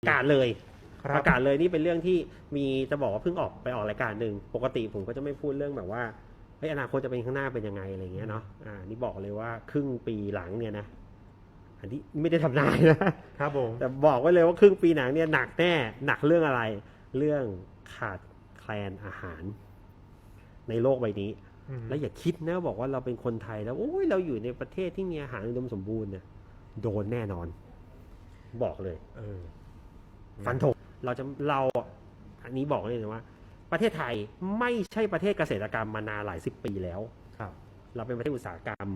ประกาศเลยครัปบระกาศเลยนี่เป็นเรื่องที่มีจะบอกว่าเพิ่งออกไปออกรายการหนึ่งปกติผมก็จะไม่พูดเรื่องแบบว่าเฮ้ยอนาคตจะเป็นข้างหน้าเป็นยังไงอะไรเงี้ยเนาะอ่านี่บอกเลยว่าครึ่งปีหลังเนี่ยนะ อันนี้ไม่ได้ทำนายนะ ครับผม แต่บอกไว้เลยว่าครึ่งปีหนังเนี่ยหนักแน่หนักเรื่องอะไร เรื่องขาดแคลนอาหาร ในโลกใบนี้ อืมแล้วอย่าคิดนะบอกว่าเราเป็นคนไทยแล้วโอ้ยเราอยู่ในประเทศที่มีอาหารอุดมสมบูรณ์เนี่ยโดนแน่นอน บอกเลย เออ ฟันธงเราจะเราอะอันนี้บอกเลยนะว่า ประเทศไทยไม่ใช่ประเทศเกษตรกรรมมานานหลายสิบปีแล้วครับ เราเป็นประเทศอุตสาหกรรมม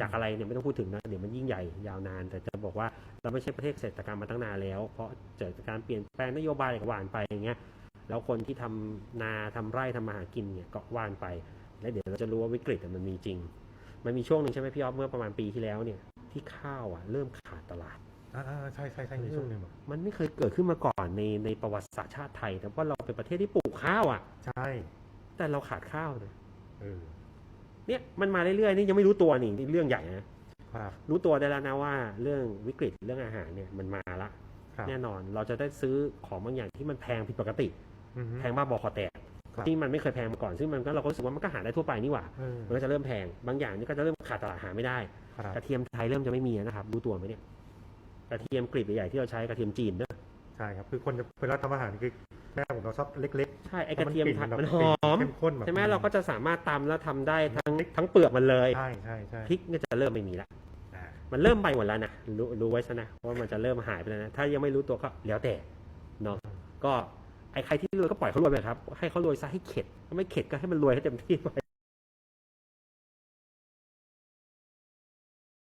จากอะไรเนี่ยไม่ต้องพูดถึงนะเดี๋ยวมันยิ่งใหญ่ยาวนาน แต่จะบอกว่าเราไม่ใช่ประเทศเกษตรกรรมมาตั้งนานแล้ว เพราะเกิดการเปลี่ยนแปลงนโยบายอะไรก็ว่านไปอย่างเงี้ยแล้วคนที่ทำนาทำไร่ทำมาหากินเนี่ยก็ว่านไป แล้วเดี๋ยวเราจะรู้ว่าวิกฤตอะมันมีจริง มันมีช่วงหนึ่งใช่ไหมพี่ออฟเมื่อประมาณปีที่แล้วเนี่ยที่ข้าวอะเริ่มขาดตลาด อ่าๆใช่ใช่ใช่ในช่วงหนึ่งแบบมันไม่เคยเกิดขึ้นมาก่อนในในประวัติศาสตร์ชาติไทยแต่ว่าเราเป็นประเทศที่ปลูกข้าวอะ ใช่แต่เราขาดข้าวนะเออเนี่ยมันมาเรื่อยๆนี่ยังไม่รู้ตัวนี่นี่เรื่องใหญ่นะครับรู้ตัวได้แล้วนะว่า เรื่องวิกฤตเรื่องอาหารเนี่ยมันมาละครับแน่นอนเราจะได้ซื้อของบางอย่างที่มันแพงผิดปกติ อือฮึ แพงบ้าบอคอแตกครับ ที่มันไม่เคยแพงมาก่อนซึ่งมันก็เราก็รู้สึกว่ามันก็หาได้ทั่วไปนี่หว่า เออมันก็จะเริ่มแพงบางอย่างนี่ก็จะเริ่มขาดตลาดหาไม่ได้ ครับกระเทียมไทยเริ่มจะไม่มีแล้วนะครับ รู้ตัวไหมเนี่ย กระเทียมกลีบใหญ่ๆที่เราใช้กระเทียมจีนเนอะใช่ครับ คือคนจะเวลาทำอาหารคือแม่ผมเราชอบเล็กใช่ๆไอกระเทียมไทยพาะมันกหลิ่อมเข้มข้นแบบใช่ไหมเราก็จะสามารถตำแล้วทำได้ทั้งทั้งเปลือกมันเลยใช่ใช่ใช่พริกเนี่ยจะเริ่มไม่มีละอ่ามันเริ่มไปหมดแล้วนะรู้รู้ไว้ซะนะว่ามันจะเริ่มหายไปแล้วนะถ้ายังไม่รู้ตัวก็แล้วแต่เนาะก็ไอ้ใครที่รวยก็ปล่อยเขารวยไปครับ ให้เขารวยซะให้เข็ดถ้าไม่เข็ดก็ให้มันรวยให้เต็มที่ไป